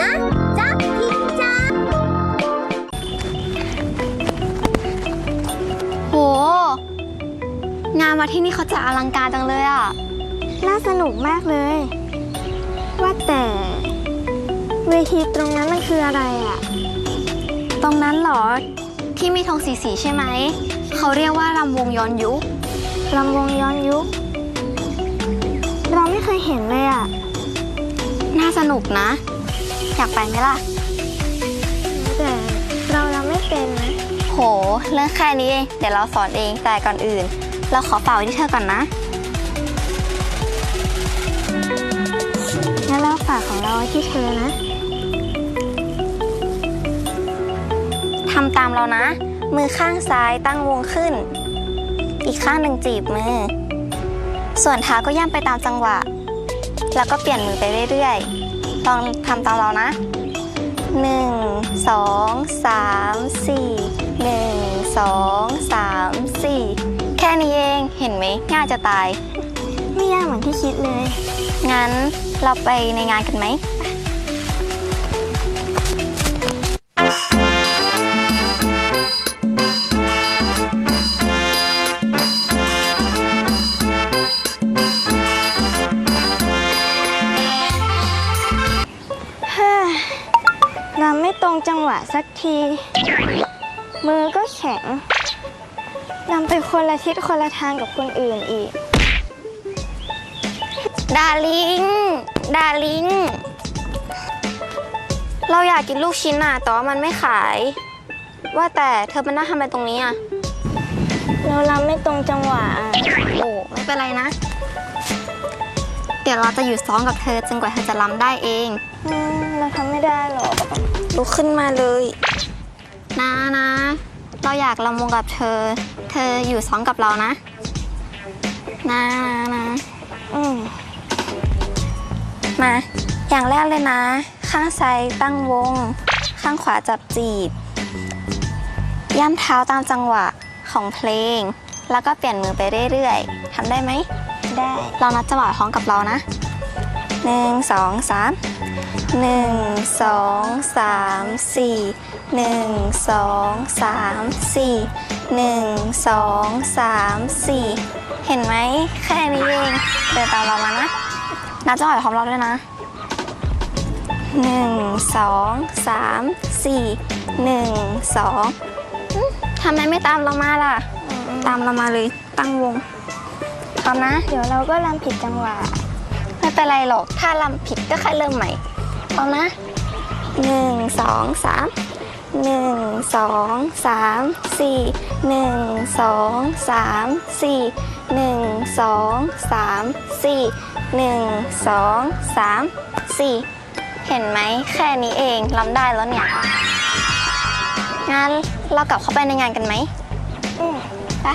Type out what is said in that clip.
นะจ๊ะพิงจ้าโห งานมาที่นี่เขาจะอลังการจังเลยอะ น่าสนุกมากเลย ว่าแต่ เวทีตรงนั้นมันคืออะไรอะ ตรงนั้นเหรอ ที่มีธงสีสีๆใช่ไหม เขาเรียกว่ารำวงย้อนยุคลำวงย้อนยุค เราไม่เคยเห็นเลยอะ น่าสนุกนะ อยากไปไหมล่ะ แต่เราเราไม่เป็นนะโห เรื่องแค่นี้เอง เดี๋ยวเราสอนเอง แต่ก่อนอื่น เราขอเป่าที่เธอก่อนนะ งั้นเราฝากของเราไว้ที่เธอนะทำตามเรานะ มือข้างซ้ายตั้งวงขึ้น อีกข้างหนึ่งจีบมือ ส่วนเท้าก็ย่ำไปตามจังหวะ แล้วก็เปลี่ยนมือไปเรื่อยๆ ลองทำตามเรานะหนึ่งสองสามสี่หนึ่งสองสามสี่แค่นี้เองเห็นไหมง่ายจะตาย ไม่ยากเหมือนที่คิดเลย งั้นเราไปในงานกันไหม เราไม่ตรงจังหวะสักที มือก็แข็งนำไปคนละทิศคนละทางกับคนอื่นอีก ดาลิง ดาลิง เราอยากกินลูกชิ้นน่ะแต่ว่ามันไม่ขาย ว่าแต่เธอมานั่งทำอะไรตรงนี้อะ เราลำไม่ตรงจังหวะอะโอ้ไม่เป็นไรนะเดี๋ยวเราจะอยู่ซ้อมกับเธอจนกว่าเธอจะรำได้เองอืมเราทำไม่ได้หรอกลุกขึ้นมาเลย นะนะ เราอยากรำวงกับเธอ เธออยู่ซ้อมกับเรานะ นะนะนะอืมมา อย่างแรกเลยนะ ข้างซ้ายตั้งวง ข้างขวาจับจีบ ย่ำเท้าตามจังหวะของเพลง แล้วก็เปลี่ยนมือไปเรื่อยๆทำได้ไหม ได้ เรานับจังหวะพร้อมกับเรานะหนึ่งสองสามหนึ่งสองสามสี่หนึ่งสองสามสี่หนึ่งสองสามสี่เห็นไหมแค่นี้เองเดินตามเรามานะนับจังหวะพร้อมเราด้วยนะหนึ่งสองสามสี่หนึ่งสองทำไมไม่ตามเรามาล่ะ ตามเรามาเลยตั้งวง พร้อมนะ เดี๋ยวเราก็ลำผิดจังหวะ ไม่เป็นไรหรอก ถ้าลำผิดก็แค่เริ่มใหม่ เอานะหนึ่งสองสามหนึ่งสองสามสี่หนึ่งสองสามสี่หนึ่งสองสามสี่หนึ่งสองสามสี่เห็นไหมแค่นี้เองลำได้แล้วเนี่ย งั้นเรากลับเข้าไปในงานกันไหมอืมไป